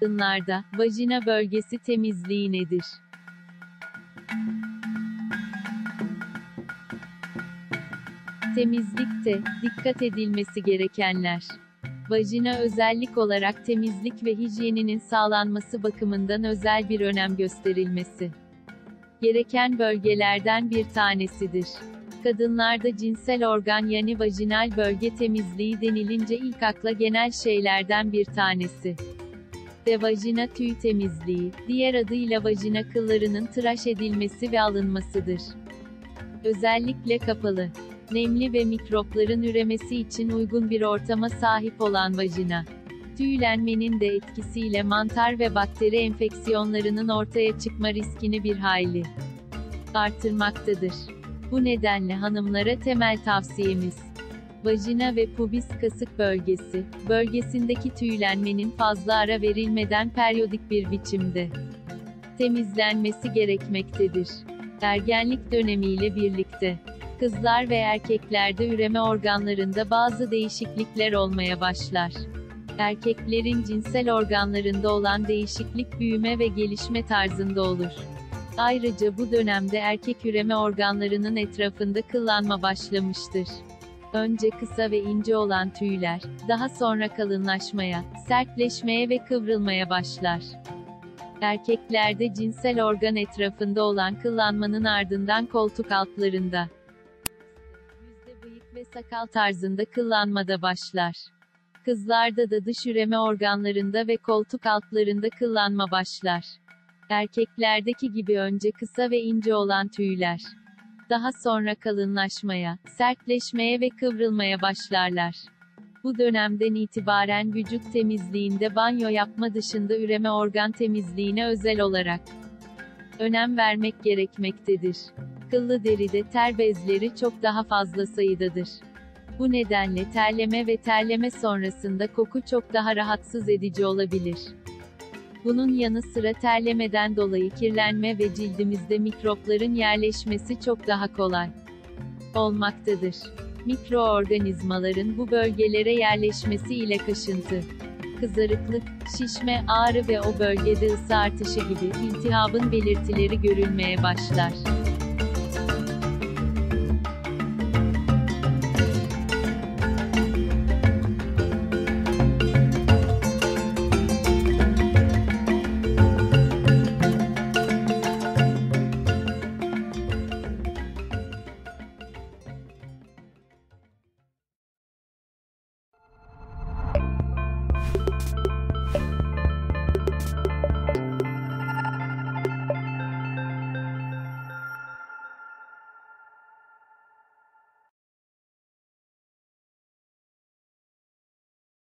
Kadınlarda, vajina bölgesi temizliği nedir? Temizlikte, dikkat edilmesi gerekenler. Vajina özellik olarak temizlik ve hijyeninin sağlanması bakımından özel bir önem gösterilmesi gereken bölgelerden bir tanesidir. Kadınlarda cinsel organ yani vajinal bölge temizliği denilince ilk akla genel şeylerden bir tanesi. De vajina tüy temizliği, diğer adıyla vajina kıllarının tıraş edilmesi ve alınmasıdır. Özellikle kapalı, nemli ve mikropların üremesi için uygun bir ortama sahip olan vajina. Tüylenmenin de etkisiyle mantar ve bakteri enfeksiyonlarının ortaya çıkma riskini bir hayli artırmaktadır. Bu nedenle hanımlara temel tavsiyemiz vajina ve pubis kasık bölgesi, bölgesindeki tüylenmenin fazla ara verilmeden periyodik bir biçimde temizlenmesi gerekmektedir. Ergenlik dönemiyle birlikte kızlar ve erkeklerde üreme organlarında bazı değişiklikler olmaya başlar. Erkeklerin cinsel organlarında olan değişiklik büyüme ve gelişme tarzında olur. Ayrıca bu dönemde erkek üreme organlarının etrafında kıllanma başlamıştır. Önce kısa ve ince olan tüyler, daha sonra kalınlaşmaya, sertleşmeye ve kıvrılmaya başlar. Erkeklerde cinsel organ etrafında olan kıllanmanın ardından koltuk altlarında, yüzde bıyık ve sakal tarzında kıllanmada başlar. Kızlarda da dış üreme organlarında ve koltuk altlarında kıllanma başlar. Erkeklerdeki gibi önce kısa ve ince olan tüyler. Daha sonra kalınlaşmaya, sertleşmeye ve kıvrılmaya başlarlar. Bu dönemden itibaren vücut temizliğinde banyo yapma dışında üreme organ temizliğine özel olarak önem vermek gerekmektedir. Kıllı deride ter bezleri çok daha fazla sayıdadır. Bu nedenle terleme ve terleme sonrasında koku çok daha rahatsız edici olabilir. Bunun yanı sıra terlemeden dolayı kirlenme ve cildimizde mikropların yerleşmesi çok daha kolay olmaktadır. Mikroorganizmaların bu bölgelere yerleşmesi ile kaşıntı, kızarıklık, şişme, ağrı ve o bölgede ısı artışı gibi iltihabın belirtileri görülmeye başlar. you